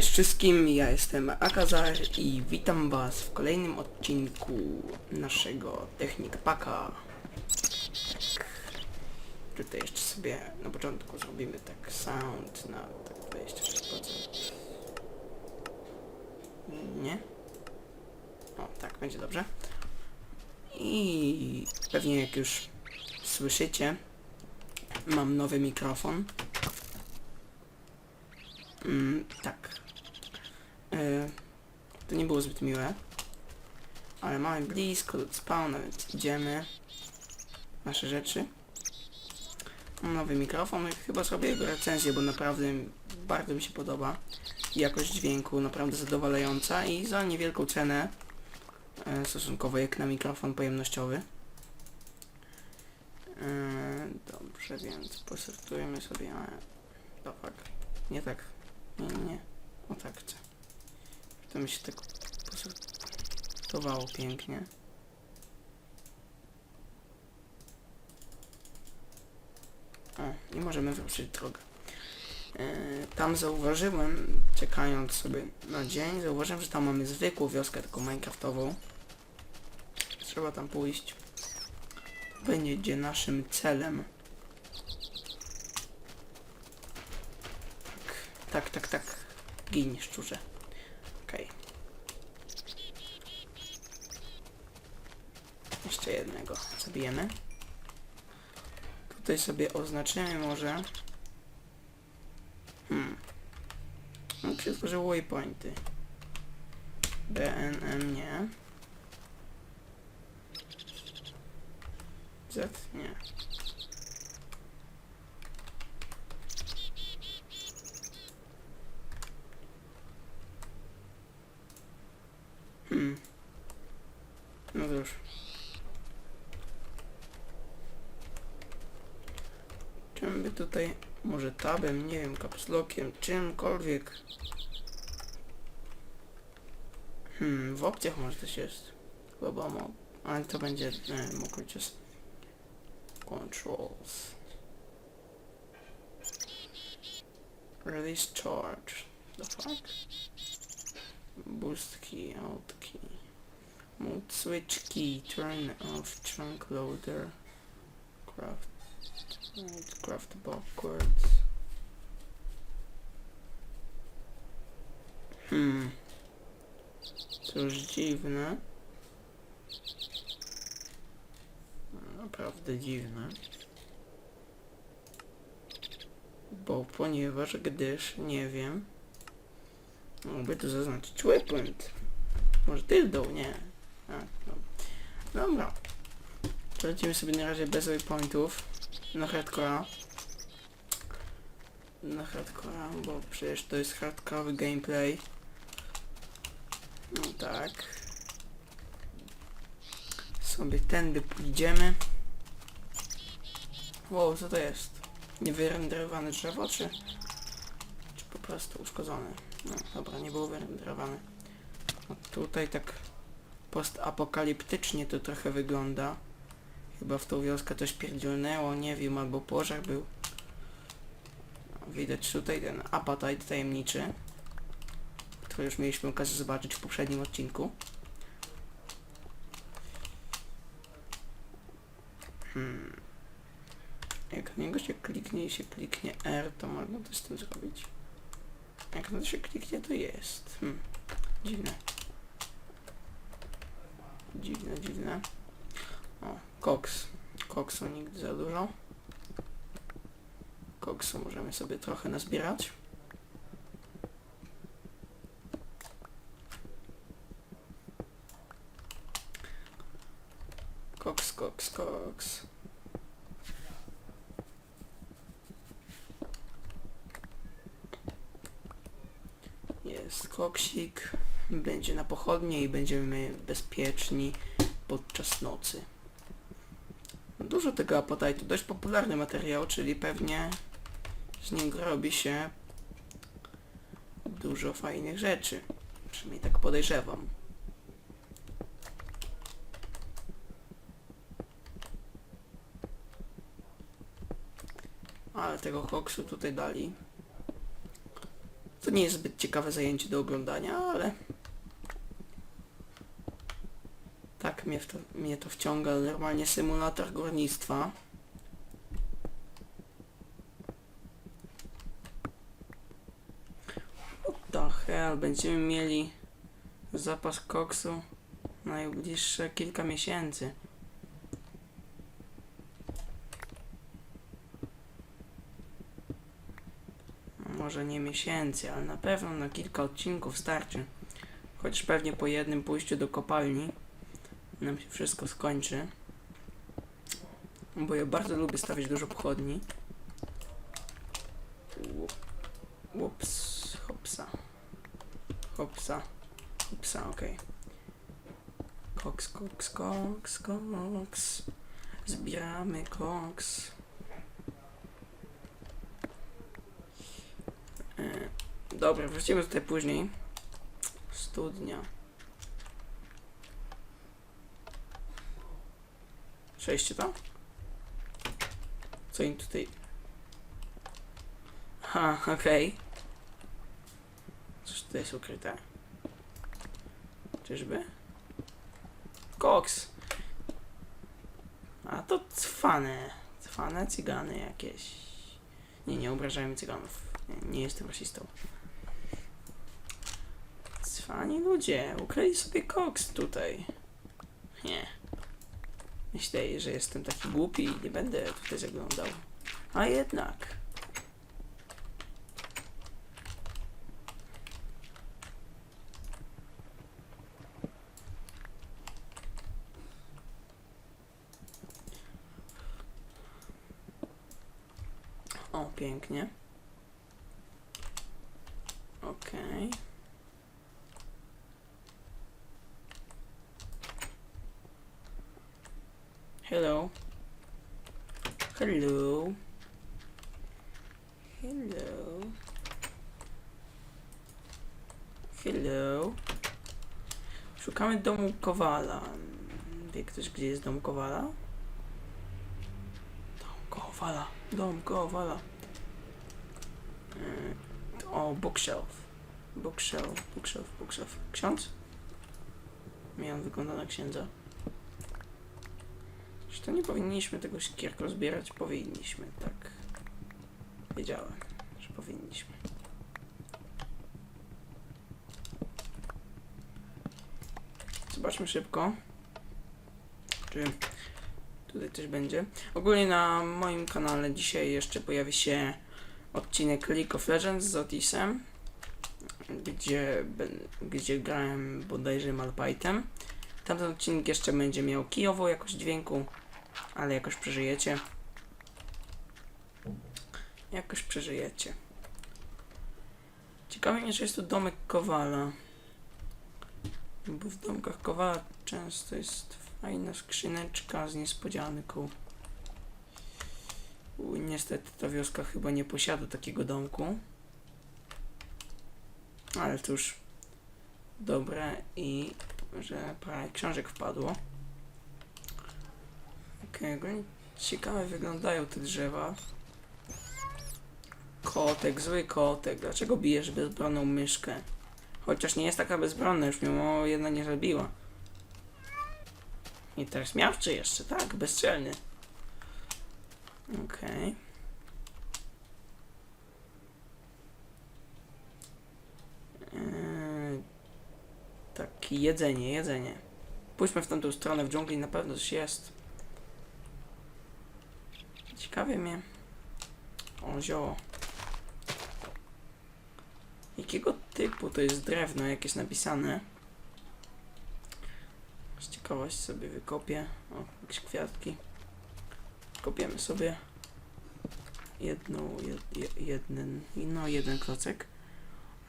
Cześć wszystkim, ja jestem Akazar i witam was w kolejnym odcinku naszego Technik Paka. Tutaj jeszcze sobie na początku zrobimy tak sound na tak 26%. Nie? O, tak, będzie dobrze. I pewnie jak już słyszycie, mam nowy mikrofon. Mm, tak. E, to nie było zbyt miłe. Ale mamy blisko do spawna, więc idziemy. Nasze rzeczy. Mam nowy mikrofon i chyba zrobię jego recenzję, bo naprawdę bardzo mi się podoba. Jakość dźwięku naprawdę zadowalająca i za niewielką cenę. E, stosunkowo jak na mikrofon pojemnościowy. E, dobrze, więc posortujemy sobie... A, to fuck. Nie tak. Nie, nie. O tak chcę. To mi się tak posortowało pięknie. O, i możemy wrócić drogę. E, tam zauważyłem, czekając sobie na dzień, zauważyłem, że tam mamy zwykłą wioskę, taką minecraftową. Trzeba tam pójść. Będzie naszym celem. Tak, tak, tak. Gin, szczurze. Okej. Jeszcze jednego zabijemy. Tutaj sobie oznaczymy może... Hmm. No, przytworzył waypointy. BNM nie. Z nie. Hmm. No cóż. Czym by tutaj, może tabem, nie wiem, kapslokiem, czymkolwiek. Hmm, w opcjach może coś jest. Chyba mo ale to będzie, nie mógł just controls. Release charge. The fuck? Boost key, out key. Mode switch key, turn off trunk loader. Craft. Right, craft backwards. Hmm. Cóż dziwne. Naprawdę dziwne. Bo ponieważ gdyż nie wiem. Mogę tu zaznaczyć weapon. Może dildo, nie. A, no. Dobra. Lecimy sobie na razie bez waypointów. Na hardcora. Na hardcora, bo przecież to jest hardcore gameplay. No tak. Sobie tędy pójdziemy. Wow, co to jest? Niewyrenderowane drzewo, czy... Czy po prostu uszkodzone? No dobra, nie było wyrenderowane. No, tutaj tak postapokaliptycznie to trochę wygląda. Chyba w tą wioskę coś pierdzielnęło, nie wiem, albo pożar był. Widać tutaj ten appetite tajemniczy, który już mieliśmy okazję zobaczyć w poprzednim odcinku. Hmm. Jak na niego się kliknie i się kliknie R, to można coś z tym zrobić. Jak na to się kliknie, to jest. Hmm. Dziwne. Dziwne, dziwne. O, koks. Koksu nigdy za dużo. Koksu możemy sobie trochę nazbierać. Koks, koks, koks. Jest koksik. Będzie na pochodnie i będziemy bezpieczni podczas nocy. Dużo tego apatite, dość popularny materiał, czyli pewnie z niego robi się dużo fajnych rzeczy. Przynajmniej tak podejrzewam. Ale tego koksu tutaj dali. To nie jest zbyt ciekawe zajęcie do oglądania, ale... Tak mnie, w to, mnie to wciąga. Normalnie symulator górnictwa. What the hell? Będziemy mieli zapas koksu na najbliższe kilka miesięcy. Może nie miesięcy, ale na pewno na kilka odcinków starczy. Chociaż pewnie po jednym pójściu do kopalni nam się wszystko skończy. Bo ja bardzo lubię stawiać dużo pochodni. Ups, hopsa. Hopsa. Hopsa, okej. Koks, koks, koks, koks. Zbieramy koks. E, Dobra, wrócimy tutaj później. Studnia. Przejście tam? Co im tutaj... Ha, okej. Coś tutaj jest ukryte? Czyżby? Koks! A to cwane. Cwane cygany jakieś. Nie, nie obrażajmy cyganów. Nie, nie jestem rasistą. Cwani ludzie, ukryli sobie koks tutaj. Myślę, że jestem taki głupi i nie będę tutaj zaglądał. A jednak. Pięknie. Okej. Hello. Hello. Hello. Hello. Szukamy domu Kowala. Wie ktoś, gdzie jest dom Kowala? Dom Kowala. Dom Kowala. E, O, bookshelf. Bookshelf, bookshelf, bookshelf. Ksiądz? Mi on wygląda na księdza. To nie powinniśmy tego szkierko zbierać? Powinniśmy, tak. Wiedziałem, że powinniśmy. Zobaczmy szybko. Czy tutaj coś będzie. Ogólnie na moim kanale dzisiaj jeszcze pojawi się odcinek League of Legends z Otisem, gdzie, gdzie grałem bodajże Malpajtem. Tamten odcinek jeszcze będzie miał kijową jakość dźwięku, ale jakoś przeżyjecie. Jakoś przeżyjecie. Ciekawe mnie, że jest tu domek Kowala. Bo w domkach Kowala często jest fajna skrzyneczka z niespodzianką. U, niestety ta wioska chyba nie posiada takiego domku. Ale cóż, dobre i że parę książek wpadło. Okej, ogólnie ciekawe wyglądają te drzewa. Kotek, zły kotek. Dlaczego bijesz bezbronną myszkę? Chociaż nie jest taka bezbronna, już mimo jedna nie zabiła. I teraz miawczy jeszcze, tak, bezczelny. Okej. Eee, tak, jedzenie, jedzenie. Pójdźmy w tamtą stronę, w dżungli na pewno coś jest. Ciekawie mnie. O, zioło. Jakiego typu to jest drewno, jak jest napisane? Z ciekawości sobie wykopię. O, jakieś kwiatki. Kopiemy sobie jedną, jed, je- jeden, no jeden klocek.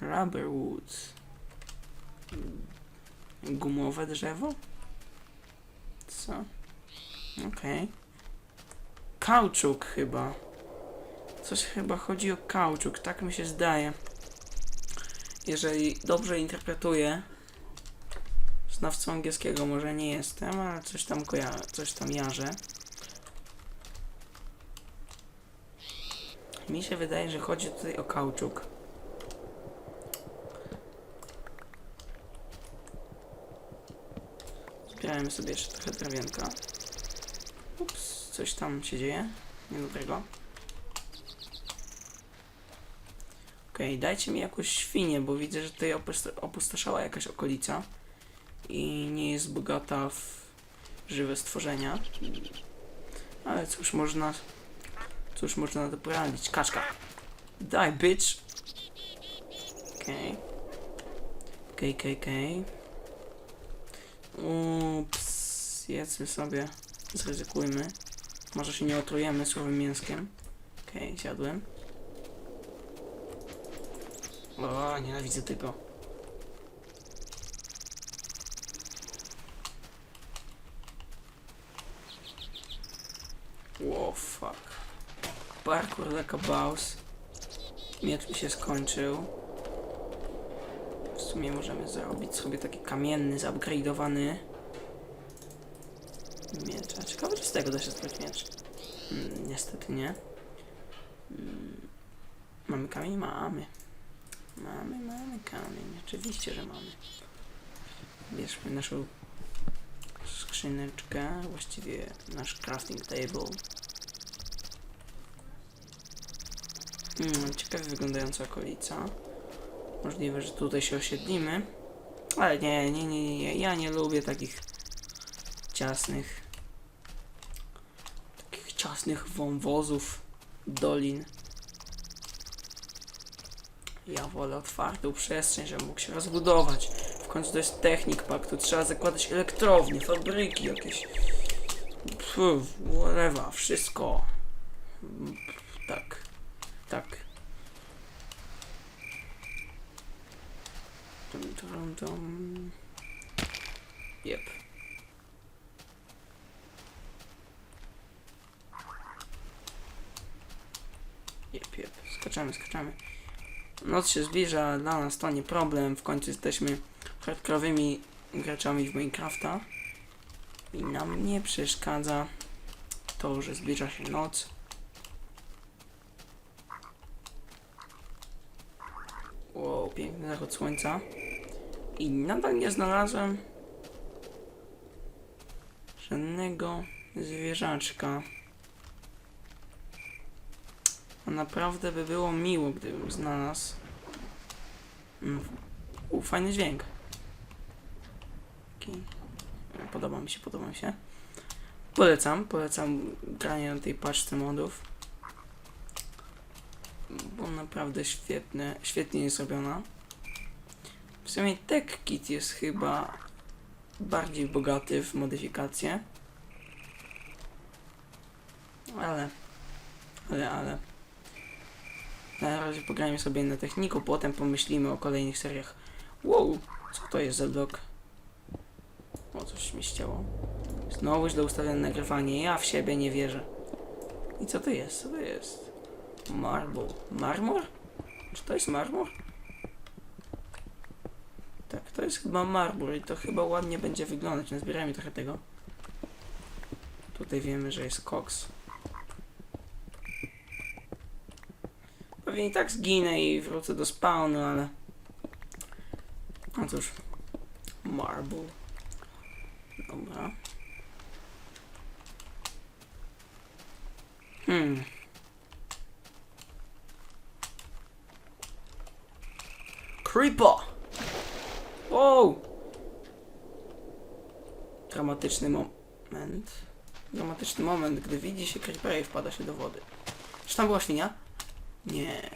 Rubber wood. Gumowe drzewo? Co? Okej. Kauczuk chyba. Coś chyba chodzi o kauczuk, tak mi się zdaje. Jeżeli dobrze interpretuję, znawcą angielskiego może nie jestem, ale coś tam, koja- coś tam jarzę. Mi się wydaje, że chodzi tutaj o kauczuk. Zbierałem sobie jeszcze trochę trawienka. Coś tam się dzieje. Niedobrego. Okej, dajcie mi jakąś świnię, bo widzę, że tutaj opust- opustoszała jakaś okolica i nie jest bogata w żywe stworzenia. Ale cóż można... Cóż można na to poradzić? Kaczka! Daj, bitch! Okej. Okej, okej, okej. Ups, jedzmy sobie. Zryzykujmy. Może się nie otrujemy słowym mięskiem. Okej, zjadłem. O, nienawidzę tego. Wow, fuck. Parkour like a boss. Miecz mi się skończył. W sumie możemy zrobić sobie taki kamienny, zupgrade'owany miecz. A ciekawe, czy z tego da się zrobić miecz. Mm, niestety nie. Mm, mamy kamień? Mamy. Mamy, mamy kamień. Oczywiście, że mamy. Bierzmy naszą skrzyneczkę, właściwie nasz crafting table. Hmm, ciekawie wyglądająca okolica. Możliwe, że tutaj się osiedlimy. Ale nie, nie, nie, nie, ja nie lubię takich ciasnych takich ciasnych wąwozów, dolin. Ja wolę otwartą przestrzeń, żebym mógł się rozbudować. W końcu to jest technik pak, tu trzeba zakładać elektrownie, fabryki jakieś. Pff, whatever, wszystko. Tak, tak. Dum, dum, dum. Jep. Jep. Skaczamy, skaczamy. Noc się zbliża, dla nas to nie problem. W końcu jesteśmy hardkorowymi graczami w Minecrafta. I nam nie przeszkadza to, że zbliża się noc. Wow, piękny zachód słońca. I nadal nie znalazłem żadnego zwierzaczka. A naprawdę by było miło, gdybym znalazł. Mm. U, fajny dźwięk. Taki. Podoba mi się, podoba mi się. Polecam, polecam granie na tej paczce modów. Bo naprawdę świetne, świetnie jest robiona. W sumie Tech Kit jest chyba bardziej bogaty w modyfikacje. Ale, ale, ale. Na razie pograjmy sobie na techniku, potem pomyślimy o kolejnych seriach. Wow, co to jest za blok? O, coś mi ścięło. Znowu źle ustawione nagrywanie, ja w siebie nie wierzę. I co to jest? Co to jest? Marble. Marmor? Czy to jest marmor? Tak, to jest chyba marmur i to chyba ładnie będzie wyglądać. Nazbierajmy trochę tego. Tutaj wiemy, że jest koks. Pewnie i tak zginę i wrócę do spawnu, ale... No cóż. Marble. Dobra. Hmm. Creeper! Wow! Dramatyczny moment. Dramatyczny moment, gdy widzi się creepera i wpada się do wody. Czy tam była świnia? Nie.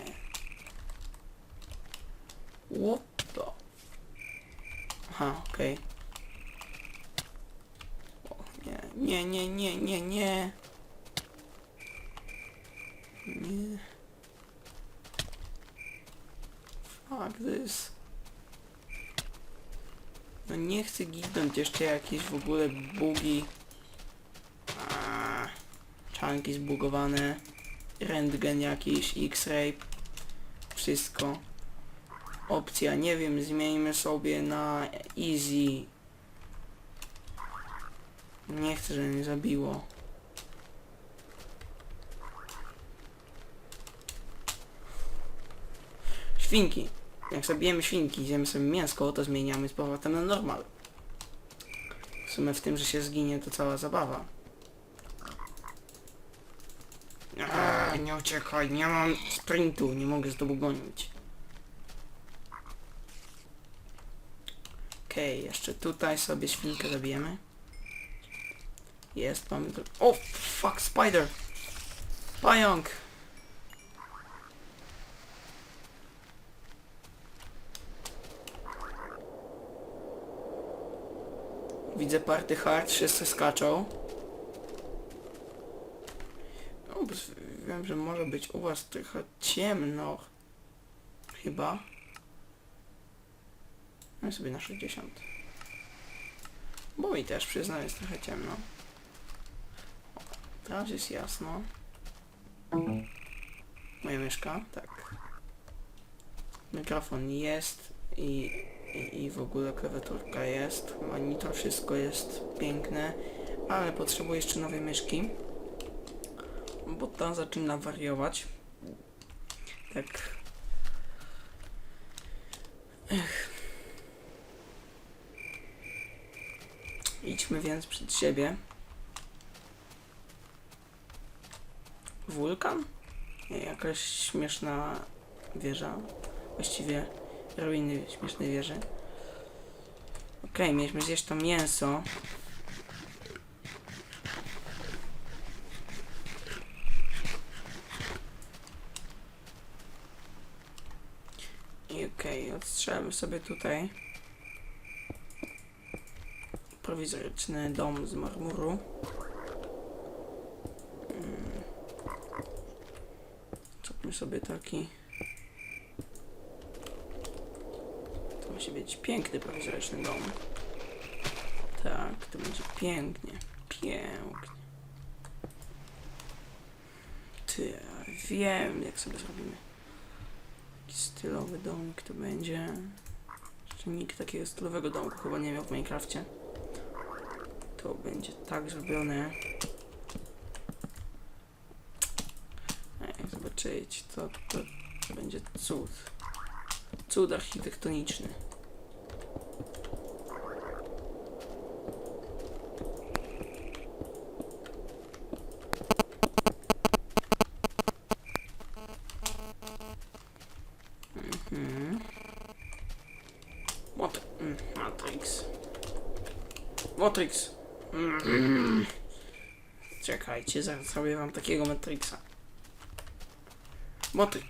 What the? Aha, okej. O, Nie, nie, nie, nie, nie, nie. Fuck this. No nie chcę ginąć jeszcze jakieś w ogóle bugi. Czanki zbugowane. Rentgen jakiś, X-ray. Wszystko. Opcja, nie wiem, zmieńmy sobie na easy. Nie chcę, żeby mnie zabiło. Świnki. Jak zabijemy świnki, zjemy sobie mięsko, to zmieniamy z powrotem na normal. sumie w tym, że się zginie, to cała zabawa. Eee, nie uciekaj, nie mam sprintu, nie mogę z tobą gonić. Okej, jeszcze tutaj sobie świnkę zabijemy. Jest, mamy. O, fuck, spider! Pająk! Widzę party hard, wszyscy skaczą. O, bo że może być u was trochę ciemno. Chyba. No i sobie na 60. Bo mi też przyznam jest trochę ciemno. O, teraz jest jasno. Moja myszka, tak. Mikrofon jest i, i, i w ogóle klawiaturka jest. Monitor, wszystko jest piękne, ale potrzebuję jeszcze nowej myszki. Bo ta zaczyna wariować. Tak. Idźmy więc przed siebie. Wulkan? Jakaś śmieszna wieża. Właściwie ruiny śmiesznej wieży. Okej, mieliśmy zjeść to mięso. I okej, odstrzelmy sobie tutaj prowizoryczny dom z marmuru. Mm. Zróbmy sobie taki. To musi być piękny prowizoryczny dom. Tak, to będzie pięknie. Pięknie. Ty, wiem jak sobie zrobimy. Taki stylowy domik to będzie. Nikt takiego stylowego domku chyba nie miał w Minecrafcie. To będzie tak zrobione. Jak zobaczyć, to, to będzie cud. Cud architektoniczny. Mhm. Mot mm, Matrix. Matrix. Mm. Czekajcie, zaraz zrobię wam takiego Matrixa. Matrix.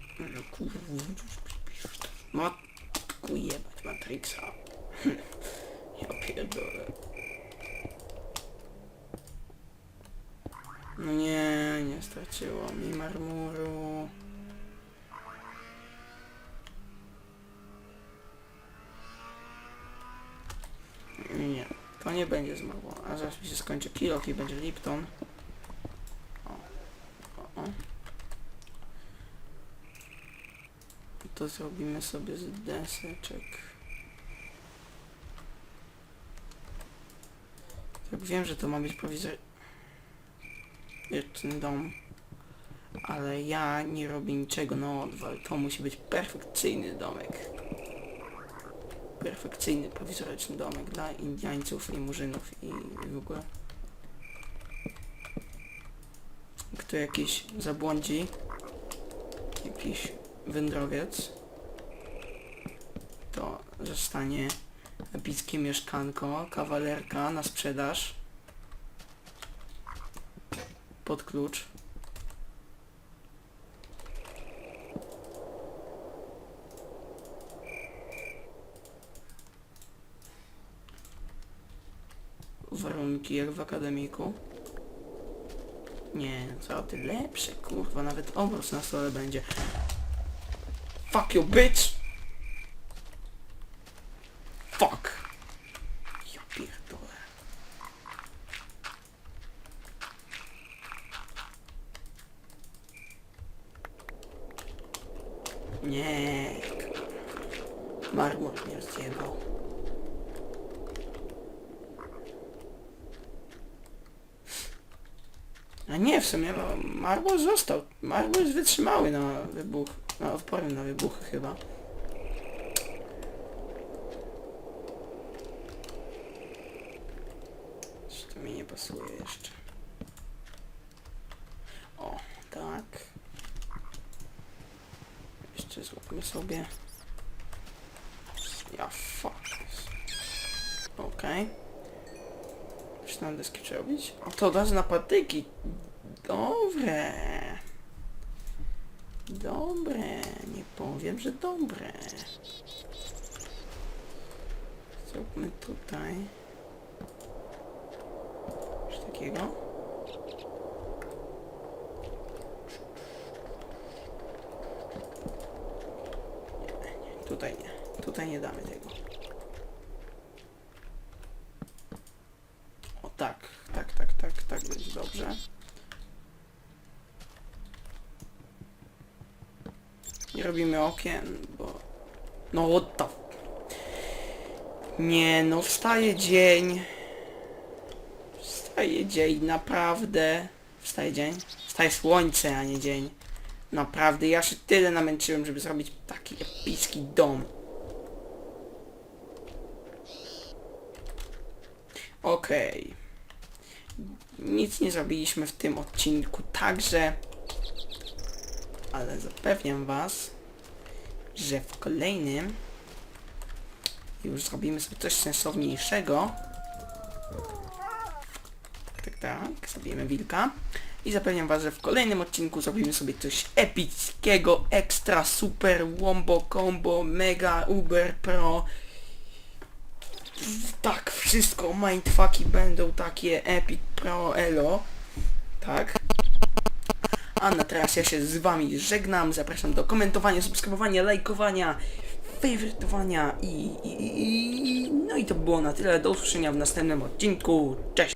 Matku jebać Matrixa. Ja pierdolę. No nie, nie straciło mi marmuru. Nie, to nie A zaraz mi się skończy kilok i będzie Lipton. O, o, o. To zrobimy sobie z deseczek. Tak wiem, że to ma być prowizoryczny dom. Ale ja nie robię niczego na odwal. To musi być perfekcyjny domek perfekcyjny, prowizoryczny domek dla Indiańców i Murzynów i w ogóle. Kto jakiś zabłądzi, jakiś wędrowiec, to zostanie epickie mieszkanko, kawalerka na sprzedaż pod klucz. Warunki jak w akademiku. Nie, co ty lepsze, kurwa, nawet obróz na stole będzie. Fuck you, bitch! Fuck! Ja pierdolę. Nie, marmur mnie zjebał. A nie, w sumie no, Marble został. Marble jest wytrzymały na wybuch, na odporny na wybuchy chyba. Czy to mi nie pasuje jeszcze? O, tak. Jeszcze złapmy sobie. Ja fuck. Okej. Okay. Czy na deski przerobić? O, to od razu na patyki. Dobre. Dobre. Nie powiem, że dobre. Zróbmy tutaj. Coś takiego. Nie, nie, tutaj nie. Tutaj nie damy tego. O tak, tak, tak, tak, tak będzie dobrze. Nie robimy okien, bo... No what the... Nie no, wstaje dzień. Wstaje dzień, naprawdę. Wstaje dzień? Wstaje słońce, a nie dzień. Naprawdę, ja się tyle namęczyłem, żeby zrobić taki epicki dom. Okej. Nic nie zrobiliśmy w tym odcinku także. Ale zapewniam was, że w kolejnym już zrobimy sobie coś sensowniejszego. Tak, tak, zabijemy wilka. I zapewniam was, że w kolejnym odcinku zrobimy sobie coś epickiego, extra, super, wombo, combo, mega, uber, pro. Tak, wszystko, mindfucki będą takie epic, pro, elo. Tak. A na teraz ja się z wami żegnam, zapraszam do komentowania, subskrybowania, lajkowania, faworytowania i, i, i... No i to było na tyle, do usłyszenia w następnym odcinku, cześć!